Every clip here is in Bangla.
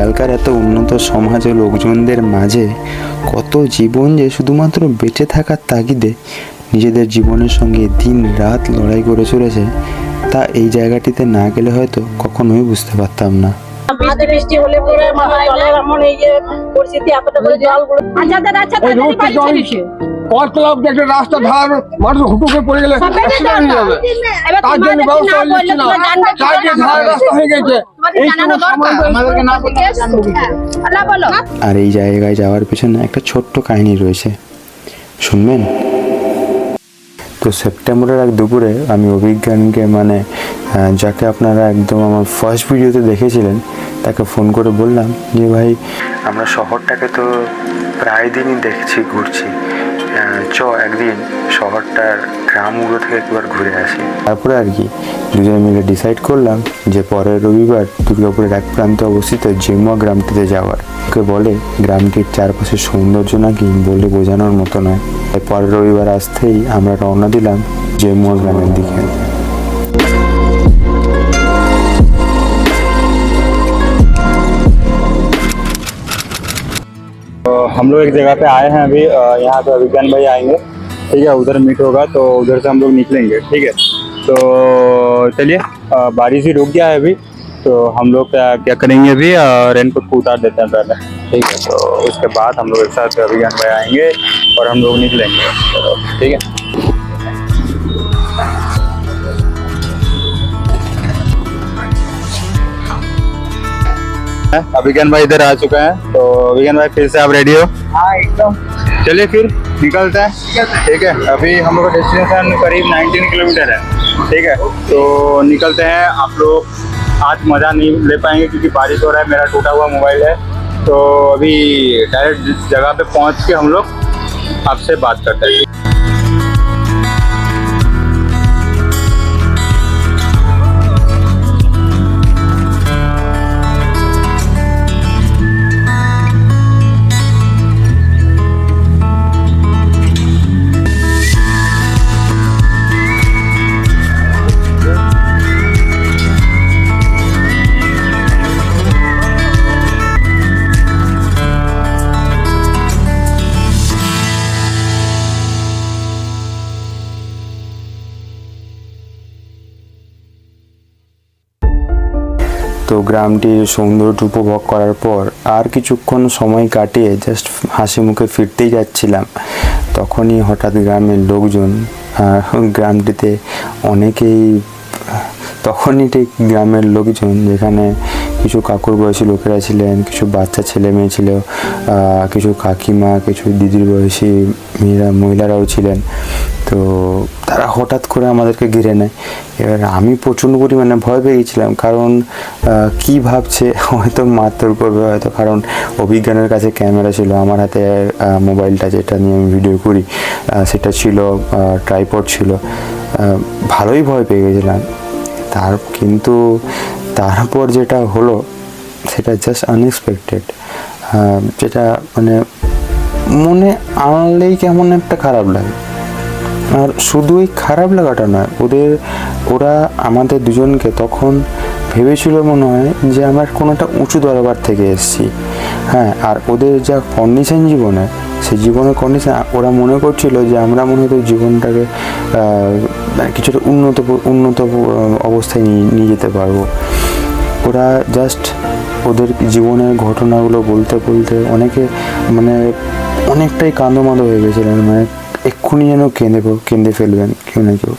আজকালকার এত উন্নত সমাজ ও লোকজনদের মাঝে কত জীবন যে শুধুমাত্র বেঁচে থাকার তাগিদে নিজেদের জীবনের সঙ্গে দিন রাত লড়াই করে চলেছে তা এই জায়গাটিতে না গেলে হয়তো কখনোই বুঝতে পারতাম না। বৃষ্টি বৃষ্টি হলে পরে মানে জলের এমন এই যে পরিস্থিতি এতটা করে জল যাদের আছে দেখে রাস্তা ধার মানুষ হুটুকে পড়ে গেলে হয়ে যাবে তার জন্য ব্যবস্থা না চারটে রাস্তা হয়ে গেছে। আর এই জায়গায় যাওয়ার পেছনে একটা ছোট্ট কাহিনী রয়েছে। শুনবেন? তো সেপ্টেম্বরের এক দুপুরে আমি অভিজ্ঞানকে মানে আহ, যাকে আপনারা একদম আমার ফার্স্ট ভিডিওতে দেখেছিলেন তাকে ফোন করে বললাম যে ভাই আমরা শহরটাকে তো প্রায় দিনই দেখছি ঘুরছি। চ একদিন শহরটার গ্রামগুলো থেকে একবার ঘুরে আসি। তারপরে আর কি, দুজনে মিলে ডিসাইড করলাম যে পরের রবিবার দুর্গাপুরের এক প্রান্তে অবস্থিত জিমুয়া গ্রামটিতে যাওয়ার। ওকে বলে, গ্রামটির চারপাশের সৌন্দর্য নাকি বলে বোঝানোর মতো নয়। তাই পরের রবিবার আসতেই আমরা রওনা দিলাম জেমুয়া গ্রামের দিকে। हम लोग एक जगह पे आए हैं अभी यहाँ पे अभिज्ञान भाई आएँगे। ठीक है, उधर मीट होगा तो उधर से हम लोग निकलेंगे, ठीक है? तो चलिए बारिश ही रुक गया है अभी तो हम लोग क्या क्या करेंगे अभी? रेनकोट को उतार देते हैं पहले, ठीक है? तो उसके बाद हम लोग एक साथ अभिज्ञान भाई आएँगे और हम लोग निकलेंगे। ठीक है? अभिज्ञान भाई इधर आ चुके हैं। तो अभिज्ञान भाई फिर से आप रेडी हो? हाँ एकदम। चलिए फिर निकलते हैं। ठीक है अभी हम लोग का डेस्टिनेशन करीब 19 किलोमीटर है। ठीक है तो निकलते हैं। आप लोग आज मज़ा नहीं ले पाएँगे क्योंकि बारिश हो रहा है मेरा टूटा हुआ मोबाइल है। तो अभी डायरेक्ट जगह पे पहुँच के हम लोग आपसे बात करते हैं। তো গ্রামটির সৌন্দর্য উপভোগ করার পর আর কিছুক্ষণ সময় কাটিয়ে জাস্ট হাসি মুখে ফিরতেই যাচ্ছিলাম। তখনই হঠাৎ গ্রামের লোকজন গ্রামটিতে অনেকেই, তখনই ঠিক গ্রামের লোকজন যেখানে কিছু কাকুর বয়সী লোকেরা ছিলেন, কিছু বাচ্চা ছেলে মেয়ে ছিল কিছু কাকিমা, কিছু দিদির বয়সী মেয়েরা, মহিলারাও ছিলেন। তো তারা হঠাৎ করে আমাদেরকে ঘিরে নেয়। এবার আমি প্রচণ্ড পরিমাণে ভয় পেয়ে গেছিলাম, কারণ কি ভাবছে হয়তো মারধর করবে হয়তো, কারণ অভিজ্ঞানের কাছে ক্যামেরা ছিল, আমার হাতে মোবাইলটা যেটা নিয়ে আমি ভিডিও করি সেটা ছিল ট্রাইপড ছিল। ভালোই ভয় পেয়ে গেছিলাম। তার, কিন্তু তারপর যেটা হলো, সেটা জাস্ট আনএক্সপেক্টেড যেটা মানে মনে আনলেই কেমন একটা খারাপ লাগে। আর শুধু এই খারাপ লাগাটা নয়, ওদের, ওরা আমাদের দুজনকে তখন ভেবেছিল মনে হয় যে আমরা কোনো একটা উঁচু দরবার থেকে এসেছি। হ্যাঁ আর ওদের যা কন্ডিশন জীবনে, সেই জীবনের কন্ডিশন ওরা মনে করছিল যে আমরা মনে হয়তো জীবনটাকে কিছুটা উন্নত উন্নত অবস্থায় নিয়ে যেতে পারব। ওরা জাস্ট ওদের জীবনের ঘটনাগুলো বলতে বলতে অনেকে মানে অনেকটাই কাঁদোমাদো হয়ে গেছিলেন মানে এক্ষুনি যেন কেঁদে কেঁদে ফেলবেন কেউ না কেউ।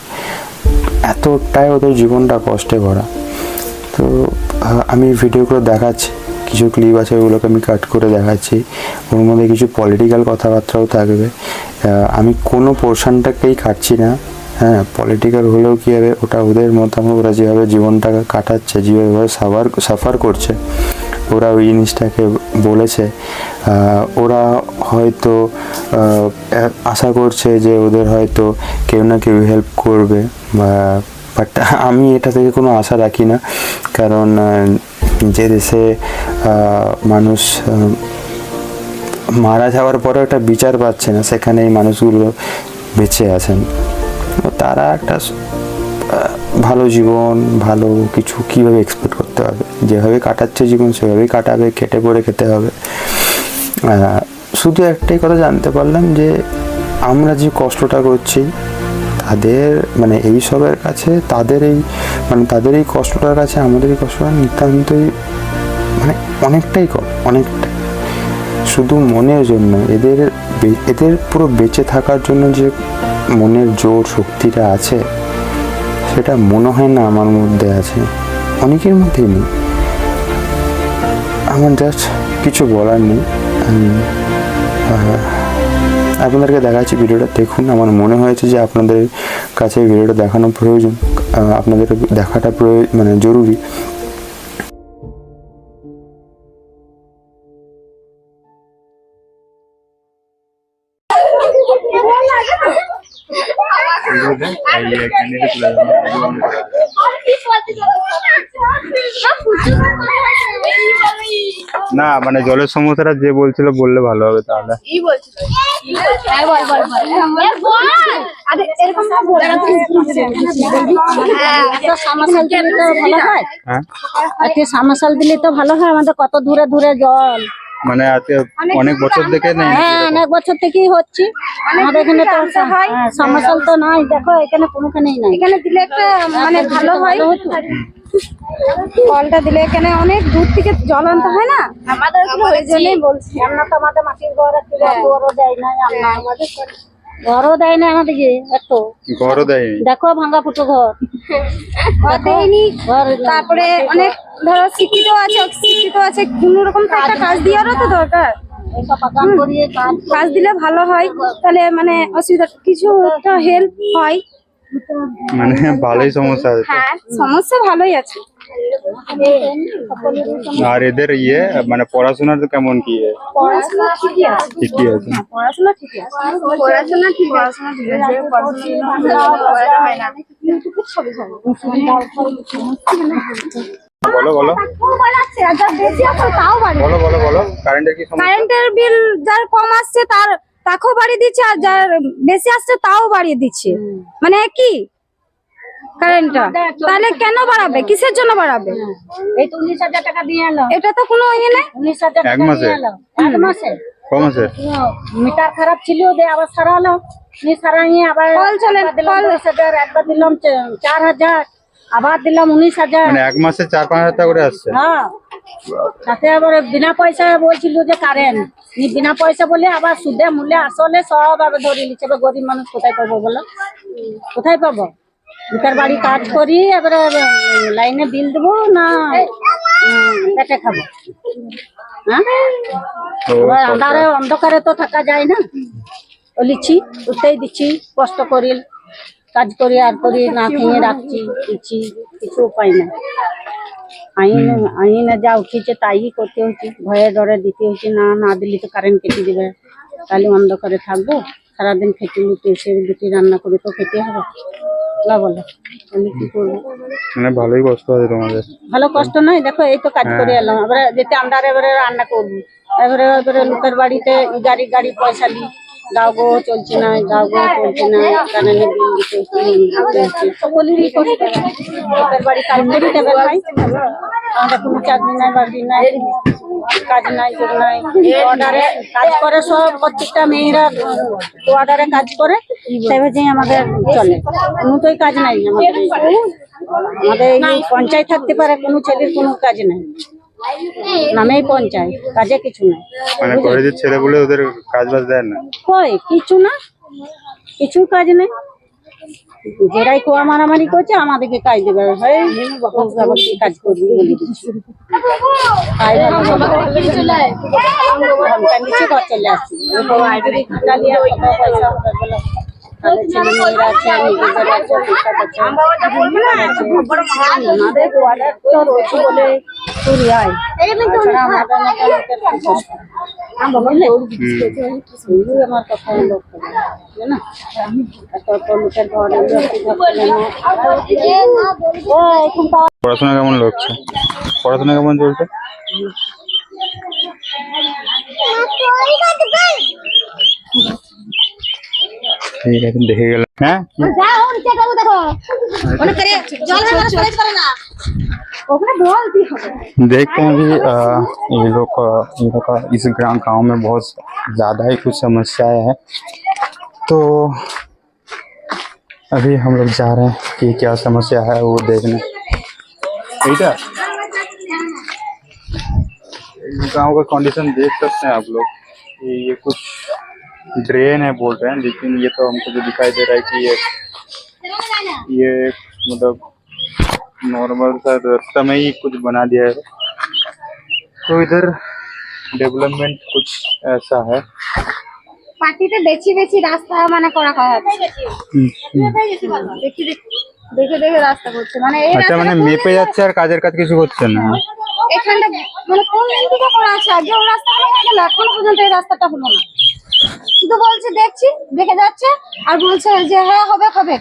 এতটাই ওদের জীবনটা কষ্টে ভরা। তো আমি ভিডিওগুলো দেখাচ্ছি, কিছু ক্লিপ আছে ওগুলোকে আমি কাট করে দেখাচ্ছি। ওর মধ্যে কিছু পলিটিক্যাল কথাবার্তাও থাকবে। আমি কোনো পোর্শনটাকেই কাটছি না। হ্যাঁ পলিটিক্যাল হলেও কী হবে? ওটা ওদের মতামত, ওরা যেভাবে জীবনটাকে কাটাচ্ছে, যেভাবে সাফার সাফার করছে। ওরা ওই জিনিসটাকে বলেছে। ওরা হয়তো আশা করছে যে ওদের হয়তো কেউ না কেউ হেল্প করবে। বাট আমি এটা থেকে কোনো আশা রাখি না। কারণ যে দেশে মানুষ মারা যাওয়ার পরে একটা বিচার পাচ্ছে না সেখানে এই মানুষগুলো বেঁচে আছেন। তারা একটা ভালো জীবন, ভালো কিছু কীভাবে এক্সপেক্ট করতে হবে? যেভাবে কাটাচ্ছে জীবন, সেভাবেই কাটাবে, কেটে পড়ে খেতে হবে। শুধু একটাই কথা জানতে পারলাম যে, আমরা যে কষ্টটা করছি, তাদের মানে এই সবের কাছে, তাদের এই মানে তাদের এই কষ্টটার কাছে আমাদের এই কষ্টটা নিতান্তই মানে অনেকটাই কম, অনেকটাই। শুধু মনের জন্য, এদের এদের পুরো বেঁচে থাকার জন্য যে মনের জোর, শক্তিটা আছে সেটা মনে হয় না আমার মধ্যে আছে। অনেকের মধ্যেই নেই। আমার জাস্ট কিছু বলার নেই। আপনাদেরকে দেখাচ্ছি ভিডিওটা। দেখুন, আমার মনে হয়েছে যে আপনাদের কাছে ভিডিওটা দেখানো প্রয়োজন। আপনাদের দেখাটা প্রয়োজন মানে জরুরি। মানে জলের সমস্যাটা যে বলছিল বললে ভালো হবে তাহলে হ্যাঁ বল বল বল বল আরে এরকম না বল একটা সামাশাল দিলে তো ভালো হয় হ্যাঁ একটা সামাশাল দিলে তো ভালো হয় আমাদের কত দূরে দূরে জল মানে আজকে অনেক বছর থেকে নেই হ্যাঁ অনেক বছর থেকেই হচ্ছে আমাদের এখানে তো হ্যাঁ, সামাশাল তো নাই দেখো এখানে কোনোখানেই নাই এখানে দিলে একটা মানে ভালো হয় কলটা দিলে এখানে অনেক দূর থেকে জল আনতে হয় না? আমাদের ওই জন্যই বলছি। আমরা তো আমাদের মাটির ঘর একটু ঘরও দেয় না আমরা। ঘরও দেয় না আমাদেরকে একটু ঘরও দেয়নি দেখো ভাঙা ফুটো ঘর। দেয়নি। তারপরে অনেক ধরো শিক্ষিত আছে অশিক্ষিত আছে কোন রকম তো একটা কাজ দেওয়ারও তো দরকার। কাজ কাজ দিলে ভালো হয়। তাহলে মানে অসুবিধা কিছু একটা হেল্প হয়। মানে ভালোই সমস্যা আছে হ্যাঁ সমস্যা ভালোই আছে। আর এদের ইয়ে মানে পড়াশোনার তো কেমন কি? পড়াশোনা ঠিকই আছে। ঠিকই আছে। পড়াশোনা ঠিকই আছে। পড়াশোনা ঠিক পড়াশোনা ঠিক আছে। পড়াশোনা হয় না। বলো বলো। বলো বলো বলো। কারেন্টের কি সমস্যা? কারেন্টের বিল যার কম আসছে তার তাকেও বাড়িয়ে দিচ্ছে আর যার বেশি আসছে তাও বাড়িয়ে দিচ্ছে। মানে কি? কারেন্টটা। তাহলে কেন বাড়াবে? কিসের জন্য বাড়াবে? এই তো উনিশ হাজার টাকা দিয়ে এলো। এটা তো কোনো ইয়ে নেই? উনিশ হাজার টাকা মাসে? দিয়ে এলো। এক মাসে? কম মিটার খারাপ ছিল দিয়ে আবার সারালো। নিয়ে সারাইয়ে আবার কল চলে, একবার দিলাম কল। হাজার একবার দিলাম চার হাজার আবার দিলাম উনিশ হাজার। মানে এক মাসে চার পাঁচ হাজার টাকা করে আসছে? হ্যাঁ। তাতে আবার বিনা পয়সা বলছিল যে কারেন্ট বিনা পয়সা বলে আবার সুদে মূল্যে আসলে সব আবার ধরে নিচ্ছে। এবার গরিব মানুষ কোথায় পাবো বলো? কোথায় পাবো? দুটার বাড়ি কাজ করি এবারে লাইনে বিল দেবো না পেটে খাব? হ্যাঁ? আন্ধারে অন্ধকারে তো থাকা যায় না। ও লিচ্ছি উঠতেই দিচ্ছি কষ্ট করি কাজ করি আর করি না খেয়ে রাখছি দিচ্ছি কিছু উপায় না আইন আইনে যা উঠিছে তাই করতে হচ্ছে ভয়ে ডরে দিতে হচ্ছে না না দিলে তো কারেন্ট কেটে দেবে। তাহলে অন্ধকারে থাকব সারাদিন খেটে লুটে এসে দুটি রান্না করে তো খেতে হবে। না বলো আমি কি করব? মানে ভালোই কষ্ট আছে তোমাদের। ভালো কষ্ট নয় দেখো এই তো কাজ করে এলাম। এবারে যেতে আমরা এবারে রান্না করব। এবারে এবারে লোকের বাড়িতে গাড়ি গাড়ি পয়সা নি গাও গো চলছে না গাও গো চলছে না কারণে বিল দিতে হচ্ছে, ঋণ সকলেরই কষ্ট বাড়ি ভাই। আমাদের কোনো চাকরি নাই বাকরি নাই কাজ নাই যোগ নাই। অর্ডারে কাজ করে সব প্রত্যেকটা মেয়েরা অর্ডারে কাজ করে সেভাবেই আমাদের চলে। কোনোটাই কাজ নাই আমাদের। আমাদের এই পঞ্চায়েত থাকতে পারে কোনো ছেলের কোনো কাজ নাই। নামেই পঞ্চায়েত কাজে কিছু নাই। মানে কলেজের ছেলে বলে ওদের কাজ বাজ দেয় না? কই? কিছু না। কিছু কাজ নেই। যেরাই কোয়া মারামারি করছে আমাদেরকে কাজ দেবে। হয় কাজ করবি বলে দিচ্ছে। নিচে ঘর চলে আসছি। আমাদের অর্ডার তো রয়েছে বলে চুরি হয়। লোকের খুব কষ্ট বুঝলে শুধু আমার কথা লক্ষ্য বুঝলে না এত অত লোকের ঘরে বসে থাকলে না ও এখন তো পড়াশোনা কেমন লাগছে পড়াশোনা কেমন চলছে ঠিক আছে দেখে গেলাম हैं देखते हैं अभी अ, ये लोग का ये लोग का इस ग्राम गांव में बहुत ज़्यादा ही कुछ समस्याएं हैं तो अभी हम लोग जा रहे हैं कि क्या समस्या है वो देखने बेटा गांव का कंडीशन देख सकते हैं आप लोग ये ये कुछ ड्रेन है बोल रहे हैं लेकिन ये तो हमको जो दिखाई दे रहा है कि ये ये मतलब नॉर्मल सा रास्ता में ही कुछ बना दिया है तो इधर डेवलपमेंट कुछ ऐसा है পার্টিতে বেশি বেশি রাস্তা মানে করা করা হচ্ছে দেখি দেখে দেখে রাস্তা করছে মানে এই আচ্ছা মানে মেপে যাচ্ছে আর কাজের কাজ কিছু করছে না এখানটা মানে কোন দিন থেকে করা আছে আগে ও রাস্তাটা হয়ে গেল এখনো পর্যন্ত এই রাস্তাটা হলো না শুধু বলছে দেখছি দেখে যাচ্ছে আর বলছে যে হ্যাঁ হবে হবে।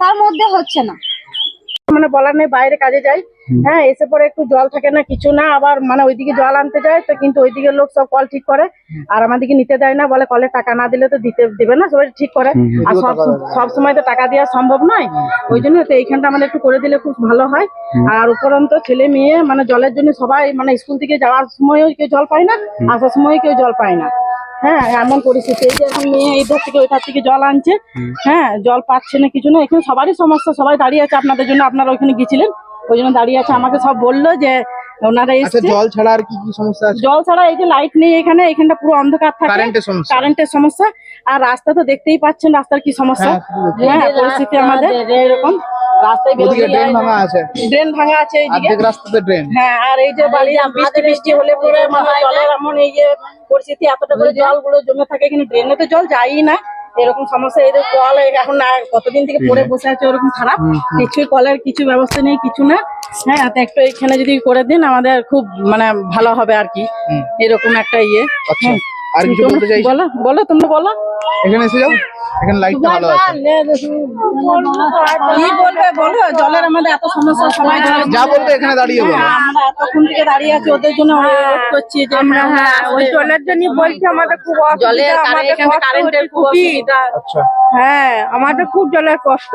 তার মধ্যে হচ্ছে না। মানে বলার নেই বাইরে কাজে যাই। হ্যাঁ এসে পরে একটু জল থাকে না কিছু না আবার মানে ওইদিকে জল আনতে যায় তো কিন্তু ওইদিকে লোক সব কল ঠিক করে। আর আমাদেরকে নিতে দেয় না বলে কলে টাকা না দিলে তো দিতে দেবে না সবাই ঠিক করে। আর সব সব সময় তো টাকা দেওয়া সম্ভব নয়। ওই জন্য তো এইখানটা আমাদের একটু করে দিলে খুব ভালো হয়। আর উপরন্ত ছেলে মেয়ে মানে জলের জন্য সবাই মানে স্কুল থেকে যাওয়ার সময়ও কেউ জল পায় না আসার সময় কেউ জল পায় না। হ্যাঁ এমন পরিস্থিতি। এই যে এখন মেয়ে এই ধার থেকে ওই ধার থেকে জল আনছে হ্যাঁ জল পাচ্ছে না কিছু না এখানে সবারই সমস্যা সবাই দাঁড়িয়ে আছে আপনাদের জন্য আপনারা ওইখানে গেছিলেন ওই জন্য দাঁড়িয়ে আছে। আমাকে সব বলল যে ওনারা আচ্ছা জল ছাড়া আর কি কি সমস্যা আছে? জল ছাড়া এই যে লাইট নেই এখানে এখানটা পুরো অন্ধকার থাকে। কারেন্টের সমস্যা। কারেন্টের সমস্যা। আর রাস্তা তো দেখতেই পাচ্ছেন রাস্তার কি সমস্যা? হ্যাঁ পরিস্থিতি আমাদের। এরকম। রাস্তায় ড্রেন ভাঙা আছে। ড্রেন ভাঙা আছে এইদিকে। অর্ধেক রাস্তাতে ড্রেন। হ্যাঁ আর এই যে বাড়ি বৃষ্টি বৃষ্টি হলে পরে মানে জলের এমন এই যে পরিস্থিতি এতটা করে জলগুলো জমে থাকে ড্রেনে তো জল যায়ই না। এরকম সমস্যা এই যে কল এখন না কতদিন থেকে পরে বসে আছে ওরকম খারাপ। কিছুই কলের কিছু ব্যবস্থা নেই কিছু না। হ্যাঁ একটু এখানে যদি করে দিন আমাদের খুব মানে ভালো হবে আর কি। এরকম একটা ইয়ে। আচ্ছা। হুম। আর কিছু বলতে চাইছো? বলো বলো তোমরা বলো। এখানে এসে যাও। এখানে লাইটটা ভালো আছে। কি বলবে বলো? জলের আমাদের এত সমস্যা সবাই যা বলবে এখানে দাঁড়িয়ে বলো। হ্যাঁ, আমরা এতক্ষণ থেকে দাঁড়িয়ে আছি ওদের জন্য অনুরোধ করছি যে আমরা হ্যাঁ ওই জলের জন্য বলছি আমাদের খুব জলের এখানে কারেন্টের খুব আচ্ছা। হ্যাঁ আমাদের খুব জলের কষ্ট।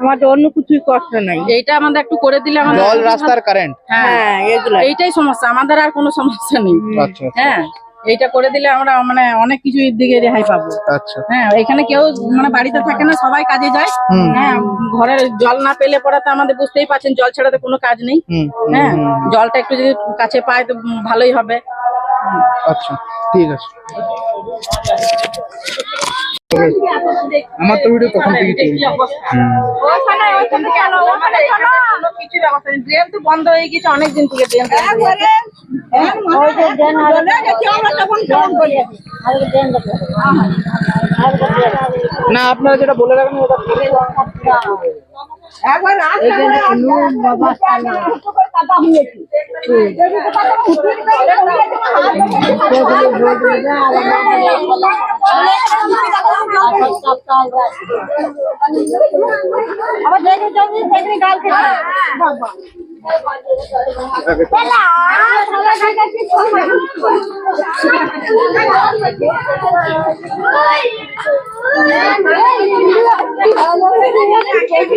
আমাদের অন্য কিছুই কষ্ট নাই। এইটা আমাদের একটু করে দিলে আমাদের জল রাস্তার কারেন্ট হ্যাঁ এগুলো এইটাই সমস্যা আমাদের আর কোনো সমস্যা নেই। আচ্ছা। হ্যাঁ। এইটা করে দিলে আমরা মানে অনেক কিছু দিকে রেহাই পাবো। আচ্ছা। হ্যাঁ এখানে কেউ মানে বাড়িতে থাকে না সবাই কাজে যায়। হ্যাঁ ঘরের জল না পেলে পরে তো আমাদের বুঝতেই পারছেন জল ছাড়া তো কোনো কাজ নেই। হ্যাঁ জলটা একটু যদি কাছে পায় তো ভালোই হবে। আচ্ছা ঠিক আছে। আমার তো ভিডিও তখন থেকে চলছে। ওখানে ওখানে কেন ওখানে চলো কিছু ব্যবস্থা নেই ড্রেন তো বন্ধ হয়ে গেছে অনেক দিন থেকে ড্রেন ওই যে ড্রেন আমরা তখন ফোন করি না আপনারা যেটা বলে রাখেন ওটা খেতে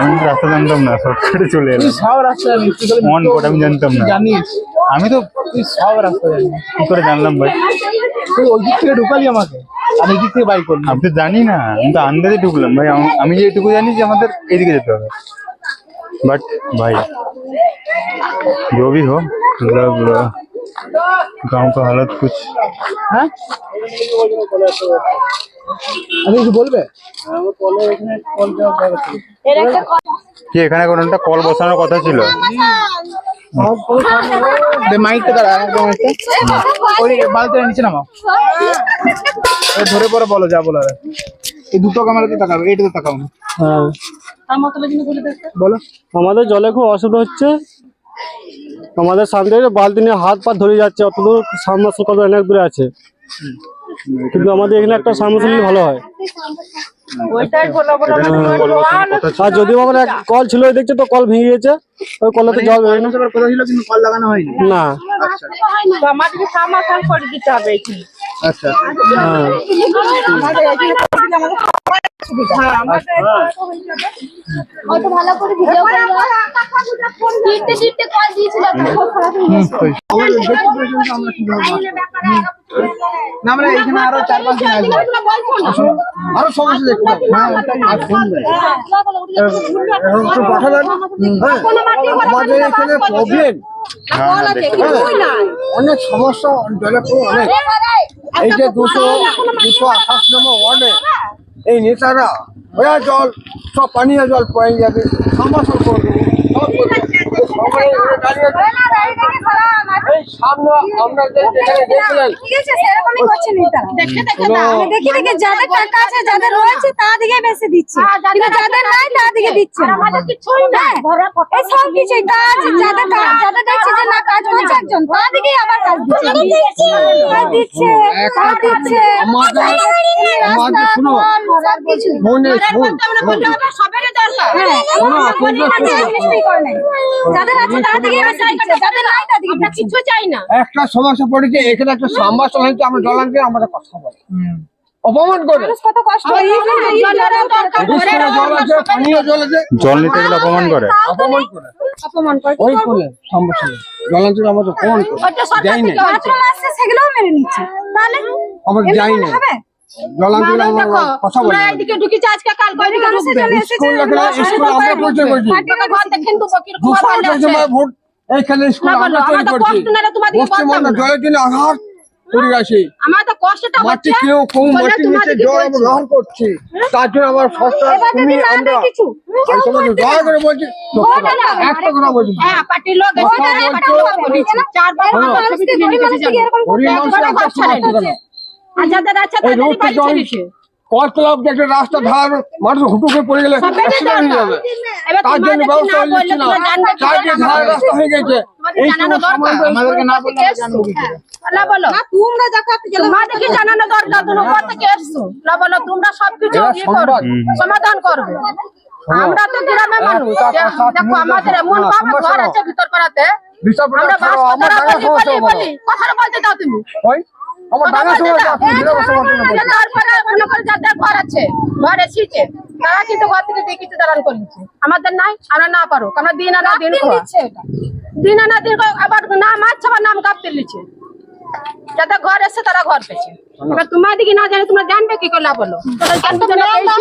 আমি তো রাস্তা জানতাম না শর্টকাটে চলে এলাম সব রাস্তা জানিস তুই খালি অন কোড আমি জানতাম না জানিস আমি তো তুই সব রাস্তা জানিস কি করে জানলাম ভাই তুই ওই দিক থেকে ঢুকালি আমাকে আর এই দিক থেকে বাই করলি আমি তো জানি না আমি তো আন্দাজে ঢুকলাম ভাই আম- আমি যেটুকু জানি যে আমাদের এদিকে যেতে হবে बट भाई जो भी हो मतलब गांव का हालत कुछ হ্যাঁ আমি কিছু বলবে কি এখানে কোনো একটা কল বসানোর কথা ছিল দে মাইকটা দাঁড়া একদম মাইকটা ওই বালতিটা নিচে নামাও এ ধরে পরে বলো যা বলার আছে। এই দুটো ক্যামেরাতে তাকাবে এইটাতে তাকাও না হ্যাঁ বলো আমাদের জলে খুব অসুবিধা হচ্ছে আমাদের সামনে বালতি নিয়ে হাত পা ধরে যাচ্ছে অত দূর সামনে কত অনেক দূরে আছে। কিন্তু আমাদের এখানে একটা সাবমার্সিবল ভালো হয়। আর যদিও আমার এক কল ছিল দেখছে তো কল ভেঙে গেছে ওই কলেতে জল বেরোয় না কথা ছিল কিন্তু কল লাগানো হয়নি। না। আমাদেরকে সামাখান করে দিতে হবে আচ্ছা। হ্যাঁ অত ভালো করে ভিডিও করে তিনটে তিনটে কল দিয়েছিল আমাদের দেখতে পর্যন্ত আমরা কীভাবে না আমরা এখানে আরও চার পাঁচ দিন আসব। আরও সমস্যা দেখতে পাবো। ওটাই আর ফোন একটু পাঠাবেন আমাদের এখানে প্রবলেম অনেক সমস্যা অনেক এই যে দুশো দুশো আঠাশ নম্বর ওয়ার্ডে এই নেতারা ওরা জল সব পানীয় জল পড়ে যাবে। সমস্যা করবে যাদের টাকা আছে যাদের বেশি দিচ্ছে। যাদের নাই তাদেরকে দিচ্ছে। না। এই সব কিছুই কাজ যাদের যাদের দেখছে যে না কাজ করছে একজন তাদেরকেই আবার কাজ দিচ্ছে। দিচ্ছে। দিচ্ছে আমাদের আমাদের যাদের আছে যাদের নাই কিছু চাই না। একটা সমস্যা পড়েছে এখানে একটা সাম্বাসন হয়েছে আমরা কথা বলে। অপমান করে। জল আছে পানীয় জল আছে। জল নিতে গেলে অপমান করে। অপমান করে। অপমান করে। ওই করে সাম্বাসন জলাঞ্চল আমাদের অপমান করে। যাই না বাথরুম সেগুলোও মেরে নিচ্ছে। তাহলে আমরা যাই না এইখানে স্কুল আমরা তৈরি করছি। পশ্চিমবঙ্গ জলের জন্য আঘাত করে গেছে। কষ্টটা মাটি হচ্ছে কেউ কম মাটি নিচে জল আমরা গ্রহণ করছি। তার জন্য আমার সরকার তুমি আমরা আমি তোমাকে দয়া করে বলছি একটা কথা বলছি। হ্যাঁ পার্টির আর যাদের আছে এই বাড়ি ছেড়েছে। কল দেখে রাস্তা ধার মানুষ হুটুকে পড়ে গেলে হয়ে তার জন্য ব্যবস্থা নিচ্ছে না। কি ধার রাস্তা হয়ে গেছে। ইয়ে সমাধান করবে। আমরা তো গ্রামের মানুষ। দেখো আমাদের এমন ভাবে ঘর আছে ভিতর পাড়াতে। আমরা কথাটা বলতে দাও তুমি। আমার ডাঙা সমস্যা আছে বিরাট সমস্যা যে তারপরে মনে করে যাদের ঘর আছে ঘর এসেছে তারা কিন্তু ঘর থেকে দিয়ে কিছু দালান করছে আমাদের নাই আমরা না পারো আমরা দিন আনা দিন খাওয়া। দিন আনা দিন আবার নাম আছে আবার নাম কাঁপতে লিছে যাদের ঘর এসে তারা ঘর পেয়েছে। এবার তোমার দিকে না জানে তোমরা জানবে কি করলা বলো তোমরা জানবে না।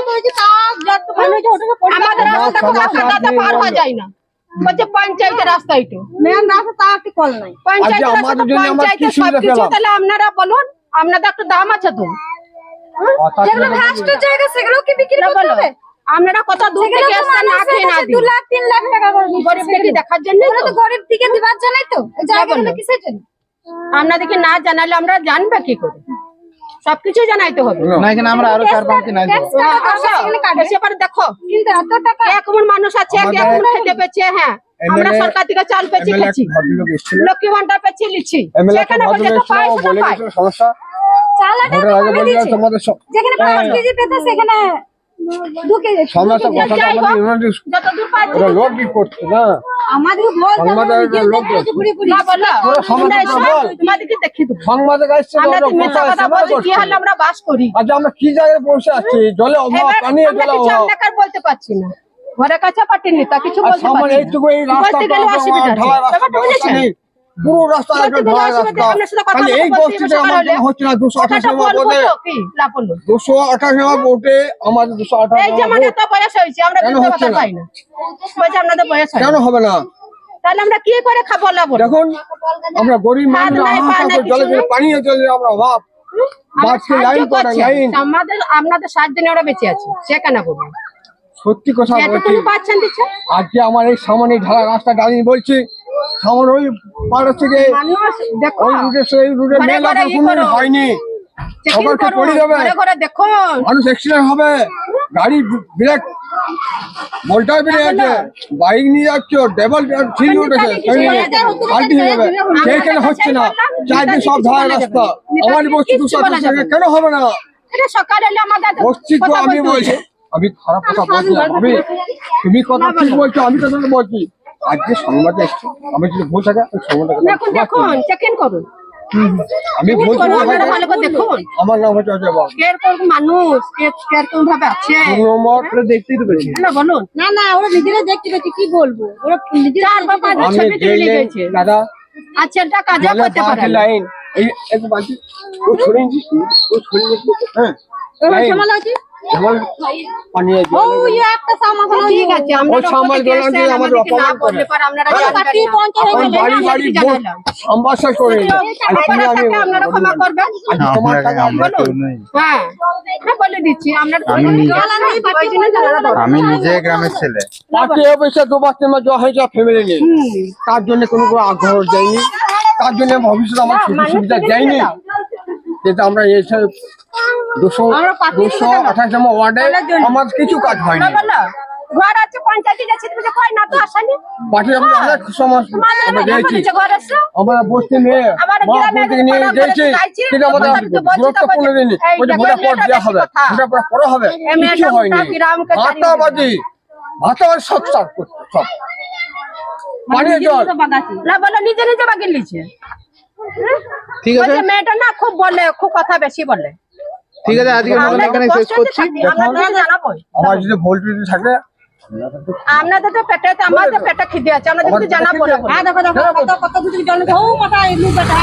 আমাদের রাস্তা কোনো রাস্তাতে পার হওয়া যায় না। বলছে পঞ্চায়েতের রাস্তা এইটু। মেন রাস্তা তা একটি কল নাই। পঞ্চায়েতের আচ্ছা, রাস্তা পঞ্চায়েতের সবকিছু তাহলে আপনারা বলুন আপনাদের একটা দাম আছে তো। যেগুলো জায়গা সেগুলো কি বিক্রি না করতে হবে? আপনারা কত দূর থেকে তো এসছেন না খেয়ে না দু লাখ তিন লাখ টাকা। দেখার জন্য তো গরিব দিকে দিবার জন্যই তো ওই জায়গাগুলো কিসের জন্য? আপনাদেরকে না জানালে আমরা জানবে কি করে? সবকিছু জানাইতে হবে। না এখানে আমরা আরও চার পাঁচ দিন। এসে দেখো। কিন্তু এত টাকা এক মন মানুষ আছে এক মন খেতে পেয়েছে হ্যাঁ। আমরা সরকার থেকে চাল পেয়েছি খেয়েছি। লক্ষ্মী ভান্ডার পেয়েছি লিছি সেখানে বলছে তো পাই। সমস্যা? চালাটা ভোটের আগে বলে। তোমাদের যেখানে 5 কেজি পেতে সেখানে কথাটা আমাদের ইউনাইটেড ওরা লোক কি করছে না? আমরা বাস করি? আচ্ছা আমরা কি জায়গায় পৌঁছে আছি? জলে অভাব এবার পানীয় জলে অভাব। বলতে পারছি না। ঘরে কাছে পাঠিয়ে তা কিছু বলতে পারছি এইটুকু এই না রাস্তা পুরো রাস্তা এই বস্তিতে আমার হচ্ছে না দুশো আঠাশ নম্বর বোর্ডে দুশো আঠাশ নম্বর বোর্ডে আমাদের দুশো আঠাশ আমরা কেন হবে না? তাহলে আমরা কি করে খাব দেখুন আমরা গরিব মানুষ জলে পানীয় জলে আমরা অভাব। আমরা সাহায্য আমাদের আপনাদের সাত দিনে ওরা বেঁচে আছে। সে কেন বলব সত্যি কথা বলছি। আজকে আমার এই সামনে ঢালা রাস্তা দাঁড়িয়ে বলছি সামনে ওই পাড়া থেকে ওই রুটে সেই রুটে ঘরে মেল ঘরে ই কোনো হয়নি। পড়ে যাবে? মানুষ অ্যাক্সিডেন্ট হবে। গাড়ি ব্রেক। ভোল্টার বেড়ে আছে বাইক নিয়ে যাচ্ছ ডেবল ঠিক উঠেছে। পাল্টি হয়ে যাবে। সেই কেন হচ্ছে না? চারদিন সব ধরা রাস্তা। আমার বস্তি কেন হবে না? বস্তি তো আমি বলছি। আমি খারাপ কথা বলছি আমি তুমি কথা ঠিক বলছো আমি কথা বলছি। আজকে সংবাদে এসছি। আমি যদি ভুল থাকে দেখুন দেখুন চেক ইন করুন। আমি ভুল করে আপনারা ভালো করে দেখুন। আমার নাম হচ্ছে অজয় বাবু মানুষ? কে- কীরকম ভাবে আছে? দেখতেই তো না বলুন। না না ওরা নিজেরা দেখতে পেয়েছে কি বলব? ওরা নিজেরা চার বা পাঁচ আমি ছবি তুলে গেছে দাদা আর ছেলেটা কাজে করতে পারে লাইন। এই একটু বাকি ও ও হ্যাঁ। যেমন ও ইয়ে একটা সামাল ঠিক আছে আমরা সামাল দিয়ে আমাদের অপমান করে। আপনারা হয়ে। গেলে বাড়ি বাড়ি সম্ভাষণ করে নিল। আর তুমি আপনারা আমি আপনারা ক্ষমা করবেন তোমার টাকা আমরা হ্যাঁ হ্যাঁ বলে দিচ্ছি আমরা আমি নিজে- ওই জন্য জানালা আমি নিজে গ্রামের ছেলে। পার্টি অফিসে দুবার তিনবার যাওয়া হয়েছে ফ্যামিলি নিয়ে তার জন্য কোনো কোনো আগ্রহ যায়নি তার জন্য ভবিষ্যতে আমার সুযোগ সুবিধা যায়নি কিন্তু আমরা এসে দুশো দুশো আঠাশ নম্বর ওয়ার্ডে আমার কিছু কাজ হয়নি। না বলো ঘর আছে পঞ্চায়েতে গেছি তুমি কই না তো আসেনি? পার্টি অফিসে অনেক সময় আমরা গেছি। বলেছে ঘর আছে। আমরা বসতে নিয়ে মা থেকে নিয়ে গেছি। কিন্তু আমাদের তখন তো বলছি তো গুরুত্বপূর্ণ বলছি, ওই যে দেখো, পর দেওয়া হবে বেশি পর পরে হবে। কিছু হয়নি। ভাতাবাজি ভাতাবাজি সব স্টার্ট করছে সব। পানীয় জল। না বলো নিজে নিজে বাগিয়ে নিচ্ছে ঠিক আছে? মেয়েটা না খুব বলে খুব কথা বেশি বলে। ঠিক আছে আজকে এখানে শেষ করছি। আমরা যদি ভোল্টেজ থাকে আপনাদের তো পেটে আমাদের পেটে খিদে আছে আমরা যদি জানাব না। হ্যাঁ দেখো দেখো কত কত কিছু জল ও মাথা এমনি বেটা